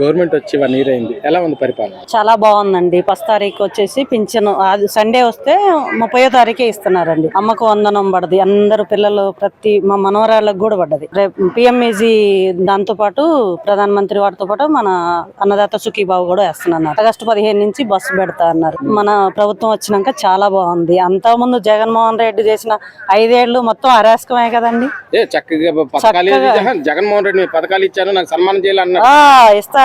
Government వచ్చి one year అయింది. ఎలా ఉంది పరిపాలన? చాలా బాగుందండి. ఫస్ట్ తారీఖు వచ్చేసి పింఛను అది సండే వస్తే ముప్పయో తారీఖే ఇస్తున్నారండి. అమ్మకు వందనం పడది. అందరు పిల్లలు ప్రతి మా మనవరాళ్ళకు కూడా పడ్డది. రేపు పిఎంఈజీ దాంతో పాటు ప్రధానమంత్రి వారితో పాటు మన అన్నదాత సుఖీబాబు కూడా వేస్తున్నారు ఆగస్టు పదిహేను నుంచి బస్సు పెడతా అన్నారు. మన ప్రభుత్వం వచ్చినాక చాలా బాగుంది. అంత ముందు జగన్మోహన్ రెడ్డి చేసిన ఐదేళ్ళు మొత్తం అరాచకమే కదండి. చక్కగా జగన్మోహన్ రెడ్డి పథకాలు ఇచ్చారు. నాకు సన్మానం చేయాలన్నారు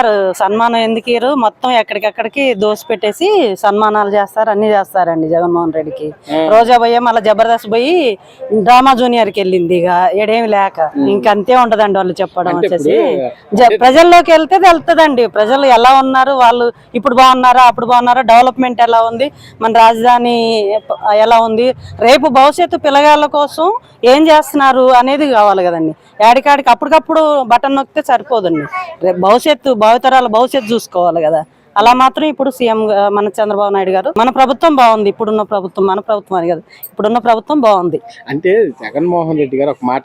ఆ ఇస్తారు సన్మానం ఎందుకు మొత్తం ఎక్కడికక్కడికి దోసి పెట్టేసి సన్మానాలు చేస్తారు అన్ని చేస్తారండి జగన్మోహన్ రెడ్డికి. రోజా పోయి మళ్ళీ జబర్దస్త్ పోయి డ్రామా జూనియర్కి వెళ్ళింది ఇక ఏడేమి లేక. ఇంకంతే ఉంటదండి వాళ్ళు చెప్పడం వచ్చేసి. ప్రజల్లోకి వెళ్తే తెలుస్తుందండి ప్రజలు ఎలా ఉన్నారు? వాళ్ళు ఇప్పుడు బాగున్నారా? అప్పుడు బాగున్నారా? డెవలప్మెంట్ ఎలా ఉంది? మన రాజధాని ఎలా ఉంది? రేపు భవిష్యత్తు పిల్లగాళ్ళ కోసం ఏం చేస్తున్నారు అనేది కావాలి కదండి. యాడికాడికి అప్పటికప్పుడు బటన్ నొక్కితే సరిపోదండి. రేపు భవిష్యత్తు భావితరాల భవిష్యత్తు చూసుకోవాలి కదా. అలా మాత్రం ఇప్పుడు సీఎం మన చంద్రబాబు నాయుడు గారు మన ప్రభుత్వం బాగుంది ఇప్పుడున్న ప్రభుత్వం మన ప్రభుత్వం అని కదా ఇప్పుడున్న ప్రభుత్వం బాగుంది. అంటే జగన్మోహన్ రెడ్డి గారు ఒక మాట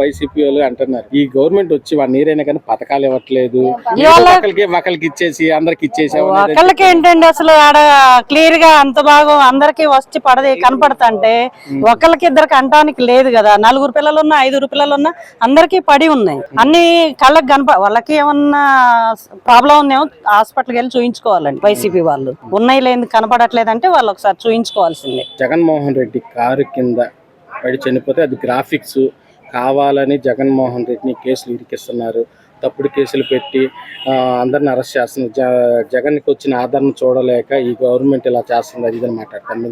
వైసీపీ వాళ్ళు అంటున్నారు. ఈ గవర్నమెంట్ వచ్చి ఇయర్ అయినా కానీ పథకాలు ఇవ్వట్లేదు. ఒకరికి ఇచ్చేసి అందరికి ఇచ్చేసాము అనేది ఒకళ్ళకి ఏంటండి అసలు ఆడ క్లియర్గా అంత బాగా అందరికి వచ్చి పడది కనపడతంటే ఒకళ్ళకి ఇద్దరికి అంటానికి లేదు కదా. నలుగురు పిల్లలు ఉన్నా ఐదుగురు పిల్లలు ఉన్నా అందరికి పడి ఉన్నాయి. అన్ని కళ్ళకి కనప వాళ్ళకి ఏమన్నా ప్రాబ్లం ఉందేమో హాస్పిటల్కి వెళ్ళి చూయించుకోవాలండి వైసీపీ వాళ్ళు. ఉన్నాయి లేని కనపడట్లేదంటే వాళ్ళు ఒకసారి చూయించుకోవాల్సిందే. జగన్మోహన్ రెడ్డి కారు కింద పడి చనిపోతే అది గ్రాఫిక్స్ కావాలని జగన్మోహన్ రెడ్డిని కేసులు ఇరికిస్తున్నారు. తప్పుడు కేసులు పెట్టి అందరిని అరెస్ట్ చేస్తున్నారు జ- జగన్కి వచ్చిన ఆదరణ చూడలేక ఈ గవర్నమెంట్ ఇలా చేస్తుంది అది ఇదని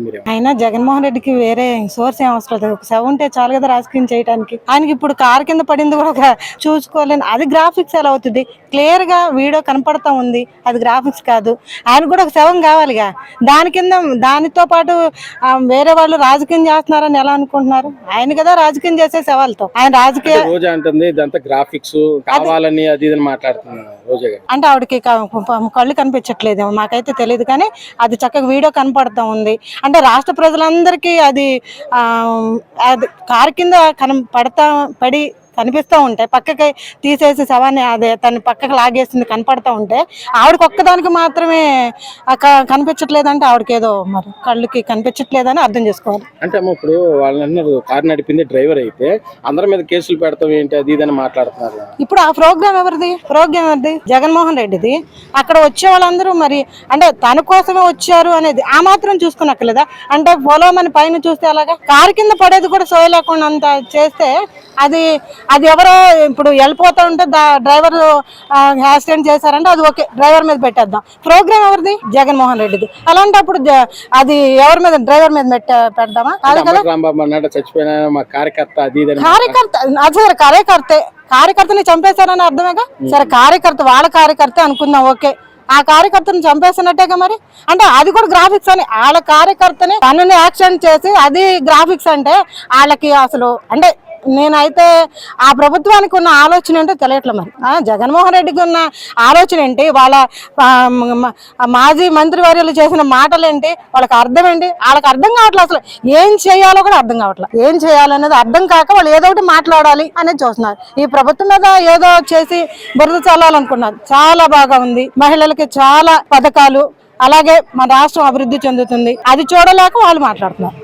మీరు అయినా జగన్మోహన్ రెడ్డికి వేరే సోర్స్ ఏం అవసరం లేదు. ఒక శవం ఉంటే చాలు కదా రాజకీయం చేయడానికి ఆయనకి ఇప్పుడు కారు కింద పడింది కూడా చూసుకోలేను అది గ్రాఫిక్స్ ఎలా అవుతుంది? క్లియర్గా వీడియో కనపడతా ఉంది అది గ్రాఫిక్స్ కాదు. ఆయన కూడా ఒక శవం కావాలిగా. దాని కింద దానితో పాటు వేరే వాళ్ళు రాజకీయం చేస్తున్నారని ఎలా అనుకుంటున్నారు? ఆయన కదా రాజకీయం చేసే శవాలతో. ఆయన రాజకీయ అంటే రోజా అంటుంది ఇదంతా గ్రాఫిక్స్ కావాలని అది ఇది మాట్లాడుతున్నాను రోజా గారు. అంటే ఆవిడకి క- కళ్ళు కనిపించట్లేదేమో మాకైతే తెలియదు కానీ అది చక్కగా వీడియో కనపడతా ఉంది. అంటే రాష్ట్ర ప్రజలందరికీ అది ఆ, అది కారు కింద కన పడతా పడి కనిపిస్తూ ఉంటాయి పక్కకి తీసేసి శవాన్ని అదే తన పక్కకి లాగేసింది కనపడతా ఉంటే ఆవిడకి ఒక్కదానికి మాత్రమే కనిపించట్లేదంటే ఆవిడకి ఏదో మరి కళ్ళుకి కనిపించట్లేదని అర్థం చేసుకోవాలి. అంటే అమ్మ ఇప్పుడు వాళ్ళు అన్నారు కారు నడిపింది డ్రైవర్ అయితే అందరి మీద కేసులు పెడతాం ఏంటి అది ఇదని మాట్లాడుతున్నారు. ఇప్పుడు ఆ ప్రోగ్రామ్ ఎవరిది? ప్రోగ్రామ్ ఎవరిది? జగన్మోహన్ రెడ్డిది. అక్కడ వచ్చే వాళ్ళందరూ మరి అంటే తన కోసమే వచ్చారు అనేది ఆ మాత్రం చూసుకున్నక్కర్లేదా అంటే పొలం పైన చూస్తే అలాగా? కారు కింద పడేది కూడా సోయ లేకుండా అంత చేస్తే అది అది ఎవరో ఇప్పుడు వెళ్ళిపోతా ఉంటే డ్రైవర్ యాక్సిడెంట్ చేశారంటే అది ఓకే డ్రైవర్ మీద పెట్టేద్దాం. ప్రోగ్రామ్ ఎవరిది? జగన్మోహన్ రెడ్డిది. అలాంటప్పుడు అది ఎవరి మీద డ్రైవర్ మీద పెట్ట పెడదామా? కాదు. కదా చచ్చిపోయిన కార్యకర్త అది సరే కార్యకర్తే. కార్యకర్తని చంపేశారని అర్థమేగా? సరే కార్యకర్త వాళ్ళ కార్యకర్త అనుకుందాం ఓకే. ఆ కార్యకర్తను చంపేసినట్టేగా మరి? అంటే అది కూడా గ్రాఫిక్స్ అని. వాళ్ళ కార్యకర్తని తనని యాక్షన్ చేసి అది గ్రాఫిక్స్ అంటే వాళ్ళకి అసలు అంటే నేనైతే ఆ ప్రభుత్వానికి ఉన్న ఆలోచన ఏంటో తెలియట్లే మరి. జగన్మోహన్ రెడ్డికి ఉన్న ఆలోచన ఏంటి? వాళ్ళ మాజీ మంత్రి వర్యులు చేసిన మాటలు ఏంటి? వాళ్ళకి అర్థం ఏంటి? వాళ్ళకి అర్థం కావట్లేదు అసలు. ఏం చేయాలో కూడా అర్థం కావట్లేదు ఏం చేయాలనేది అర్థం కాక వాళ్ళు ఏదో ఒకటి మాట్లాడాలి అనేది చూస్తున్నారు. ఈ ప్రభుత్వం మీద ఏదో చేసి బురద చల్లాలనుకున్నారు. చాలా బాగా ఉంది. మహిళలకి చాలా పథకాలు. అలాగే మన రాష్ట్రం అభివృద్ధి చెందుతుంది. అది చూడలేక వాళ్ళు మాట్లాడుతున్నారు.